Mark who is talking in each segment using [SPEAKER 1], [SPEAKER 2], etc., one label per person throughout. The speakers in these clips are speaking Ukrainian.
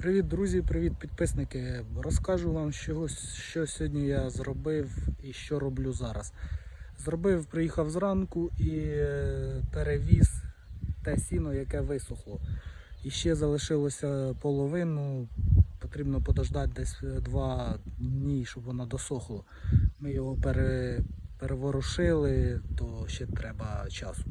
[SPEAKER 1] Привіт, друзі, привіт, підписники. Розкажу вам, що, що сьогодні я зробив і що роблю зараз. Зробив, приїхав зранку і е, перевіз те сіно, яке висохло. І ще залишилося половину. Потрібно подождати десь два дні, щоб воно досохло. Ми його пере, переворушили, то ще треба часу.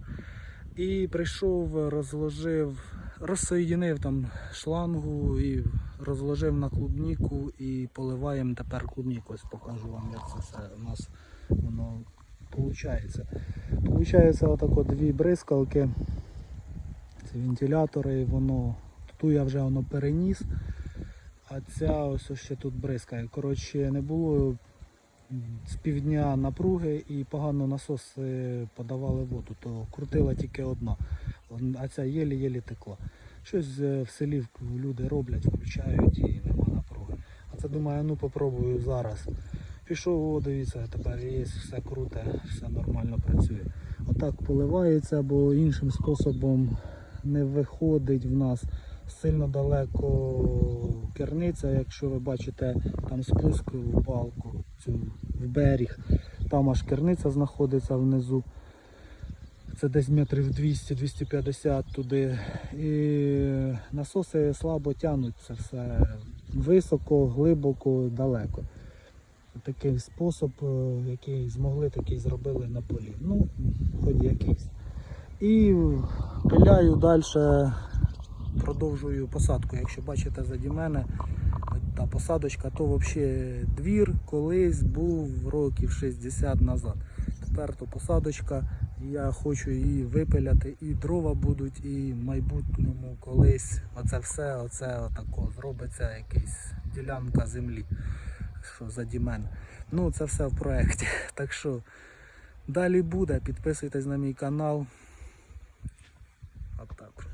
[SPEAKER 1] І прийшов, розложив, розсоєдинив там шлангу і розложив на клубніку і поливаємо тепер клубніку. Ось покажу вам, як це все у нас воно виходить. Получається отако дві бризкалки. Це вентилятори, воно ту я вже воно переніс, а ця ось ще тут бризкає. Коротше, не було з півдня напруги і погано насоси подавали воду, то крутила тільки одна, а ця єлі-єлі текла. Щось е, в селі люди роблять, включають і нема напруги. А це думаю, ну попробую зараз. Пішов, о, дивіться, тепер є все круте, все нормально працює. Отак поливається, бо іншим способом не виходить в нас сильно далеко керниця, якщо ви бачите там спуск в балку, в берег, там аж керниця знаходиться внизу. Це десь метрів 200-250 туди. І насоси слабо тягнуть це все високо, глибоко, далеко. Такий спосіб, е, який змогли, такий зробили на полі. Ну, хоч якийсь. І пиляю далі, продовжую посадку. Якщо бачите заді мене, та посадочка, то взагалі двір колись був років 60 назад. Тепер то посадочка, я хочу її випиляти, і дрова будуть, і в майбутньому колись оце все, оце отако зробиться якась ділянка землі, що заді мене. Ну це все в проєкті. Так що далі буде. Підписуйтесь на мій канал. Отак.